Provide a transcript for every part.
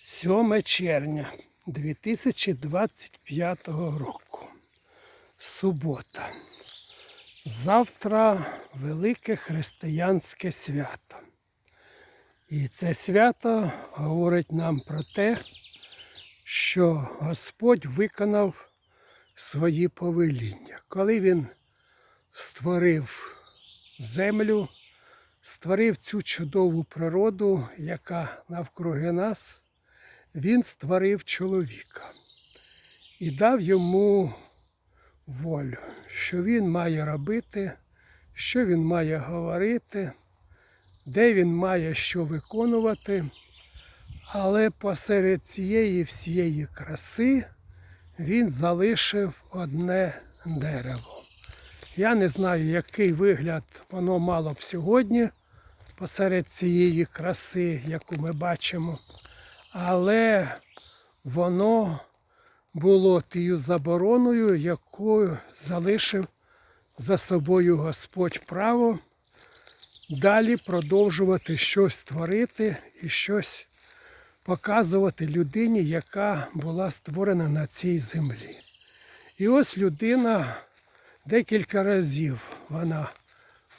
7 червня 2025 року. Субота. Завтра велике християнське свято. І це свято говорить нам про те, що Господь виконав свої повеління. Коли Він створив землю, створив цю чудову природу, яка навкруги нас, він створив чоловіка і дав йому волю, що він має робити, що він має говорити, де він має що виконувати. Але посеред цієї всієї краси він залишив одне дерево. Я не знаю, який вигляд воно мало б сьогодні посеред цієї краси, яку ми бачимо, але воно було тією забороною, яку залишив за собою Господь право далі продовжувати щось творити і щось показувати людині, яка була створена на цій землі. І ось людина декілька разів вона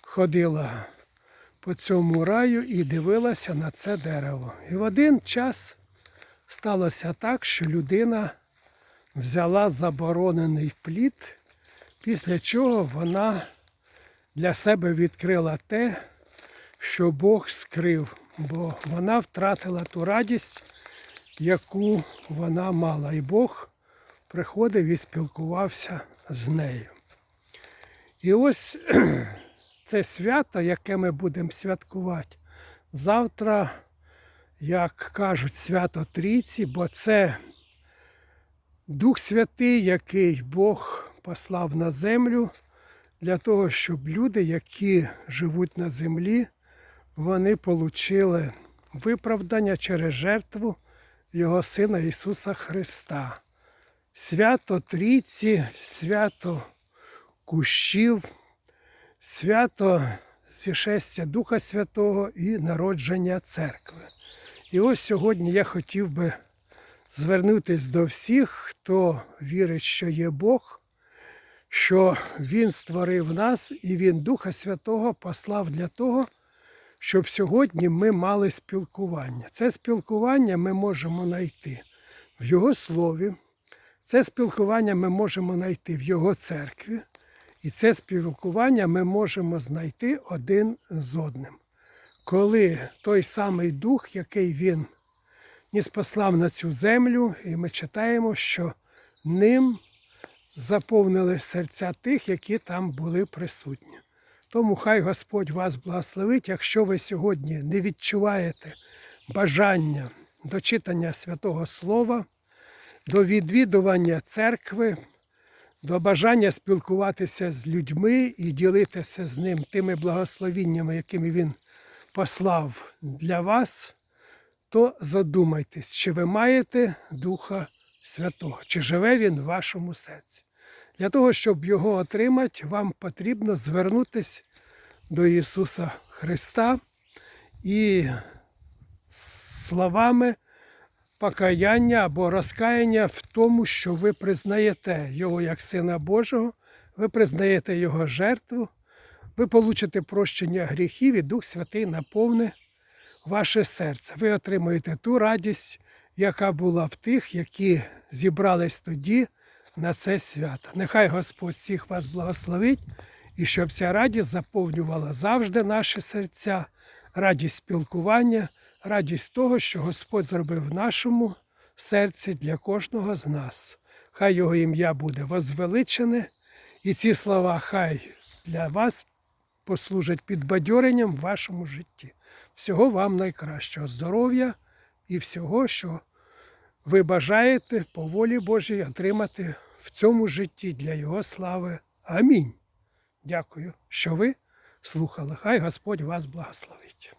ходила по цьому раю і дивилася на це дерево. І в один час сталося так, що людина взяла заборонений плід, після чого вона для себе відкрила те, що Бог скрив, бо вона втратила ту радість, яку вона мала. І Бог приходив і спілкувався з нею. І ось це свято, яке ми будемо святкувати завтра, як кажуть, свято Трійці, бо це Дух Святий, який Бог послав на землю для того, щоб люди, які живуть на землі, вони отримали виправдання через жертву Його Сина Ісуса Христа. Свято Трійці, свято кущів, свято зішестя Духа Святого і народження церкви. І ось сьогодні я хотів би звернутися до всіх, хто вірить, що є Бог, що Він створив нас і Він Духа Святого послав для того, щоб сьогодні ми мали спілкування. Це спілкування ми можемо знайти в Його Слові, це спілкування ми можемо знайти в Його церкві, і це спілкування ми можемо знайти один з одним. Коли той самий дух, який він ніс послав на цю землю, і ми читаємо, що ним заповнили серця тих, які там були присутні. Тому хай Господь вас благословить, якщо ви сьогодні не відчуваєте бажання до читання святого Слова, до відвідування церкви, до бажання спілкуватися з людьми і ділитися з ним тими благословіннями, якими він послав для вас, то задумайтесь, чи ви маєте Духа Святого, чи живе він в вашому серці. Для того, щоб його отримати, вам потрібно звернутися до Ісуса Христа і словами покаяння або розкаяння в тому, що ви признаєте Його як Сина Божого, ви признаєте Його жертву, ви получите прощення гріхів і Дух Святий наповне ваше серце. Ви отримуєте ту радість, яка була в тих, які зібрались тоді на це свято. Нехай Господь всіх вас благословить і щоб ця радість заповнювала завжди наші серця, радість спілкування, радість того, що Господь зробив в нашому серці для кожного з нас. Хай Його ім'я буде возвеличене, і ці слова хай для вас послужать підбадьоренням в вашому житті. Всього вам найкращого здоров'я і всього, що ви бажаєте по волі Божій отримати в цьому житті для Його слави. Амінь. Дякую, що ви слухали. Хай Господь вас благословить.